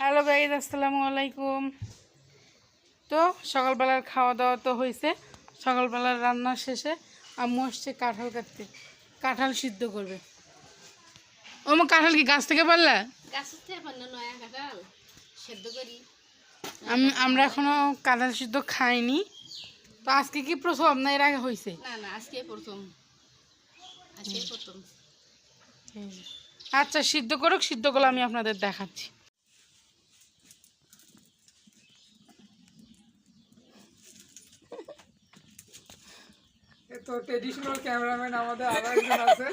Hello guys আসসালামু আলাইকুম। তো সকালবেলার খাওয়া দাওয়া তো হয়েছে সকালবেলার রান্না শেষে আম্মু আসছে কাঁঠাল কাটতে। কাঁঠাল সিদ্ধ করবে। ও মা কাঁঠাল কি গাছ থেকে পারলা? আমি আমরা এখনও কাঁঠাল সিদ্ধ খাইনি। তো আজকে কি প্রথম না এর আগে হয়েছে না না আজকে প্রথম। আজকে প্রথম। আচ্ছা সিদ্ধ করুক সিদ্ধ করলে আমি আপনাদের দেখাচ্ছি। তো ট্রেডিশনাল ক্যামেরাম্যান আমাদের আরও একজন আছে।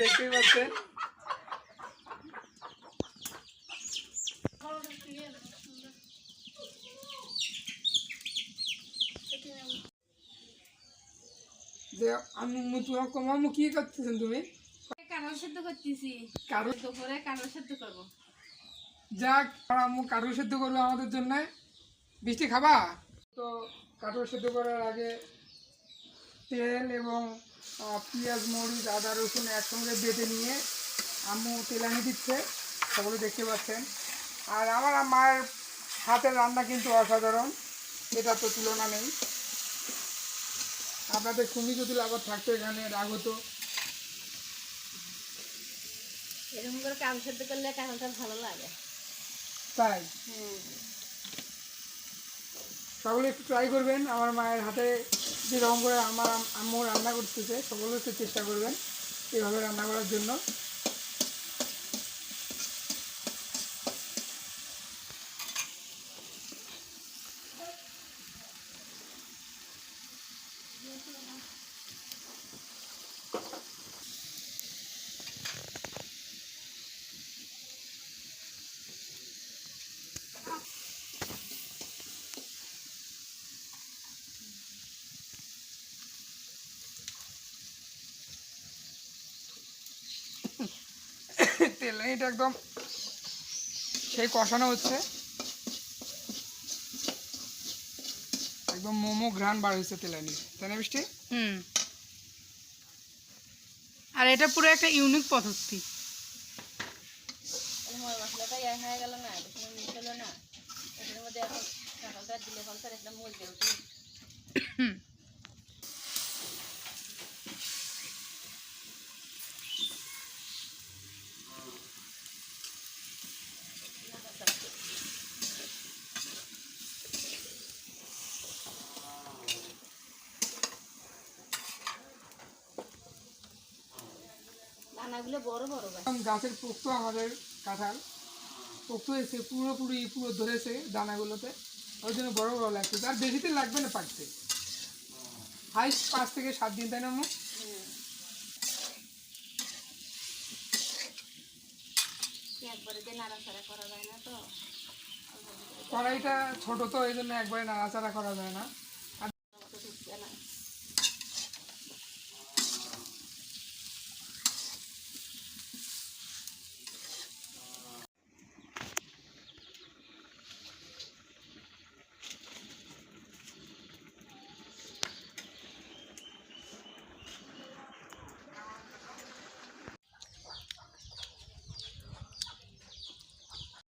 দেখতেই পাচ্ছেন যে আমি তোমার কমামু কি করতেছেন তুমি? কাঁঠাল সেদ্ধ করতেছি। কারও করব। যাক আম্মু কাঠুর সেদ্ধ করবে আমাদের জন্য? বৃষ্টি খাবা? তো কাঠুর সেদ্ধ করার আগে তেল এবং পেঁয়াজ মরিচ আদা রসুন একসঙ্গে বেটে নিয়ে আম্মু তেলানি দিচ্ছে সকলে দেখতে পাচ্ছেন। আর আমার মায়ের হাতের রান্না কিন্তু অসাধারণ এটা তো তুলনা নেই। আপনাদের তুমি যদি লাগাত থাকতো এখানে রাগ হতো। এরকম করে কাঁঠাল সেদ্ধ করলে ভালো লাগে। তাই? সকলে একটু ট্রাই করবেন আমার মায়ের হাতে যেরকম করে আমার আম্মু রান্না করতেছে সকলে একটু চেষ্টা করবেন এভাবে রান্না করার জন্য। তেল নেই এটা একদম সেই কষানো হচ্ছে। একদম মোমো ঘ্রাণ বার হয়েছে তেলানি তাই না বৃষ্টি হুম। আর এটা পুরো একটা ইউনিক পদ্ধতি। ময় মশলাটা ইয়ে হয়ে গেল না মিক্স না। এটার মধ্যে এখন কাঁঠালটা দিলে ফলটা একদম মজে উঠে দানাগুলো বড় বড় গাছের পোক্ত আমাদের কাঁঠাল। পোক্ত হয়েছে পুরোপুরি পুরো ধরেছে দানাগুলোতে। ওই জন্য বড় বড় লাগছে। তার বেশি দিন লাগবে না পাকতে। হাইস্ট পাঁচ থেকে সাত দিন তাই না আম্মু? একবারে নাড়াচাড়া করা যায় না তো। কড়াইটা ছোট তো এই জন্য একবারে নাড়াচাড়া করা যায় না।